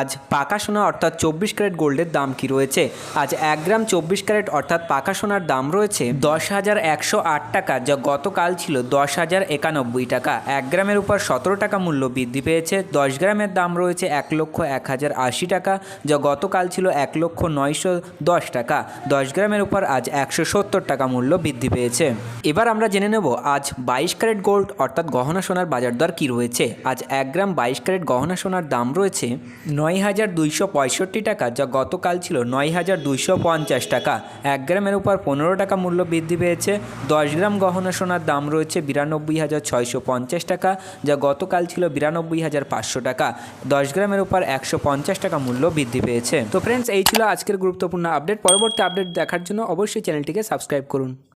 আজ পাকা সোনা অর্থাৎ চব্বিশ ক্যারেট গোল্ডের দাম কি রয়েছে? আজ এক গ্রাম চব্বিশ ক্যারেট অর্থাৎ পাকা সোনার দাম রয়েছে দশ হাজার একশো আট টাকা, যা গতকাল ছিল দশ হাজার একানব্বই টাকা। এক গ্রামের উপর সতেরো টাকা মূল্য বৃদ্ধি পেয়েছে, দশ গ্রামের দাম রয়েছে এক লক্ষ এক হাজার আশি টাকা, যা গতকাল ছিল এক লক্ষ নয়শো দশ টাকা। দশ গ্রামের উপর আজ একশো সত্তর টাকা মূল্য বৃদ্ধি পেয়েছে। এবার আমরা জেনে নেব আজ বাইশ ক্যারেট গোল্ড অর্থাৎ গহনা সোনার বাজার দর কী রয়েছে? আজ এক গ্রাম বাইশ ক্যারেট গহনা সোনার দাম রয়েছে নয় হাজার দুইশো পঁয়ষট্টি টাকা, যা গতকাল ছিল নয় হাজার দুইশো পঞ্চাশ টাকা। এক গ্রামের উপর পনেরো টাকা মূল্য বৃদ্ধি পেয়েছে। দশ গ্রাম গহনা সোনার দাম রয়েছে বিরানব্বই হাজার ছয়শো পঞ্চাশ টাকা, যা গতকাল ছিল বিরানব্বই হাজার পাঁচশো টাকা। দশ গ্রামের উপর একশো পঞ্চাশ টাকা মূল্য বৃদ্ধি পেয়েছে। তো ফ্রেন্ডস এই ছিল আজকের গুরুত্বপূর্ণ আপডেট পরবর্তী আপডেট দেখার জন্য অবশ্যই চ্যানেলটিকে সাবস্ক্রাইব করুন।